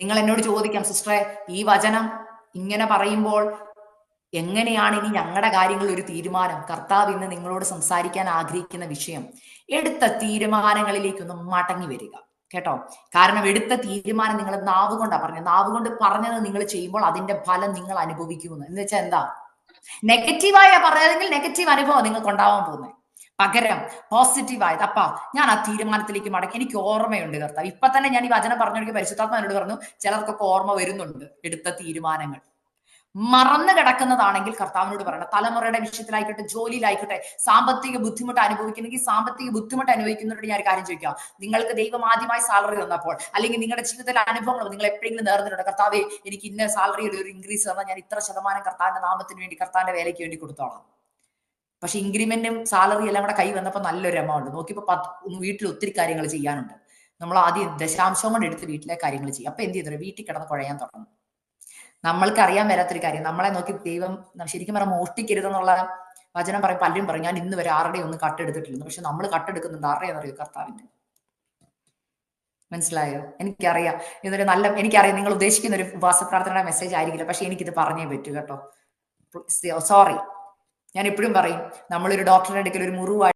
നിങ്ങൾ എന്നോട് ചോദിക്കാം സിസ്റ്ററെ ഈ വചനം ഇങ്ങനെ പറയുമ്പോൾ എങ്ങനെയാണ് ഇനി ഞങ്ങളുടെ കാര്യങ്ങളിൽ ഒരു തീരുമാനം? കർത്താവ് ഇന്ന് നിങ്ങളോട് സംസാരിക്കാൻ ആഗ്രഹിക്കുന്ന വിഷയം. എടുത്ത തീരുമാനങ്ങളിലേക്കൊന്ന് മടങ്ങി വരിക. കേട്ടോ? കാരണം എടുത്ത തീരുമാനം നിങ്ങൾ നാവ് കൊണ്ടാ പറഞ്ഞത്. നാവ് കൊണ്ട് പറഞ്ഞത് നിങ്ങൾ ചെയ്യുമ്പോൾ അതിന്റെ ഫലം നിങ്ങൾ അനുഭവിക്കുമെന്ന് എന്ന് വെച്ചാൽ എന്താ? നെഗറ്റീവായ പറഞ്ഞതെങ്കിൽ നെഗറ്റീവ് അനുഭവം നിങ്ങൾക്ക് ഉണ്ടാവാൻ പോകുന്നത് പകരം പോസിറ്റീവായത് അപ്പ ഞാൻ ആ തീരുമാനത്തിലേക്ക് മടക്കി എനിക്ക് ഓർമ്മയുണ്ട് കർത്താവ്. ഇപ്പൊ തന്നെ ഞാൻ ഈ വചനം പറഞ്ഞൊക്കെ പരിശുദ്ധാത്മാനോട് പറഞ്ഞു ചിലർക്കൊക്കെ ഓർമ്മ വരുന്നുണ്ട് എടുത്ത തീരുമാനങ്ങൾ. മറന്നു കിടക്കുന്നതാണെങ്കിൽ കർത്താവിനോട് പറയണം തലമുറയുടെ വിഷയത്തിലായിക്കോട്ടെ ജോലിയിലായിക്കോട്ടെ സാമ്പത്തിക ബുദ്ധിമുട്ട് അനുഭവിക്കുന്നെങ്കിൽ സാമ്പത്തിക ബുദ്ധിമുട്ട് അനുഭവിക്കുന്നവരോട് ഞാൻ കാര്യം ചോദിക്കാം. നിങ്ങൾക്ക് ദൈവം ആദ്യമായി സാലറി തന്നപ്പോൾ അല്ലെങ്കിൽ നിങ്ങളുടെ ജീവിതത്തിലെ അനുഭവങ്ങൾ നിങ്ങൾ എപ്പോഴെങ്കിലും നേർന്നിട്ടുണ്ട്? കർത്താവെ എനിക്ക് ഇന്ന സാലറിയുടെ ഒരു ഇൻക്രീസ് തന്നാൽ ഞാൻ ഇത്ര ശതമാനം കർത്താവിന്റെ നാമത്തിന് വേണ്ടി കർത്താവിന്റെ വേലയ്ക്ക് വേണ്ടി കൊടുത്തോളാം. പക്ഷെ ഇൻക്രിമെന്റും സാലറി എല്ലാം കൂടെ കൈ വന്നപ്പോൾ നല്ലൊരു എമൗണ്ട് നോക്കിയപ്പോൾ പത്ത് വീട്ടിൽ ഒത്തിരി കാര്യങ്ങൾ ചെയ്യാനുണ്ട്. നമ്മൾ ആദ്യം ദശാംശം കൊണ്ട് എടുത്ത് വീട്ടിലെ കാര്യങ്ങൾ ചെയ്യും. അപ്പൊ എന്ത് ചെയ്തു? വീട്ടിൽ കിടന്ന് കുഴയാൻ തുടങ്ങും. നമ്മൾക്ക് അറിയാൻ വരാത്തൊരു കാര്യം. നമ്മളെ നോക്കി ദൈവം ശരിക്കും പറഞ്ഞാൽ മോഷ്ടിക്കരുതെന്നുള്ള വചനം പറയും. പലരും പറയും ഞാൻ ഇന്ന് വരെ ആരുടെയും ഒന്നും കട്ടെടുത്തിട്ടില്ലെന്ന് പക്ഷെ നമ്മൾ കട്ടെടുക്കുന്നുണ്ട് ആരുടെയെന്ന് അറിയോ കർത്താവിന്റെ മനസ്സിലായോ? എനിക്കറിയാം. ഇതൊരു നല്ല എനിക്കറിയാം നിങ്ങൾ ഉദ്ദേശിക്കുന്ന ഒരു ഉപവാസ പ്രാർത്ഥനയുടെ മെസ്സേജ് ആയിരിക്കില്ല. പക്ഷെ എനിക്കിത് പറഞ്ഞേ പറ്റൂ കേട്ടോ. സോറി ഞാൻ എപ്പോഴും പറയും നമ്മളൊരു ഡോക്ടറുടെ അടുക്കൽ ഒരു മുറിവ്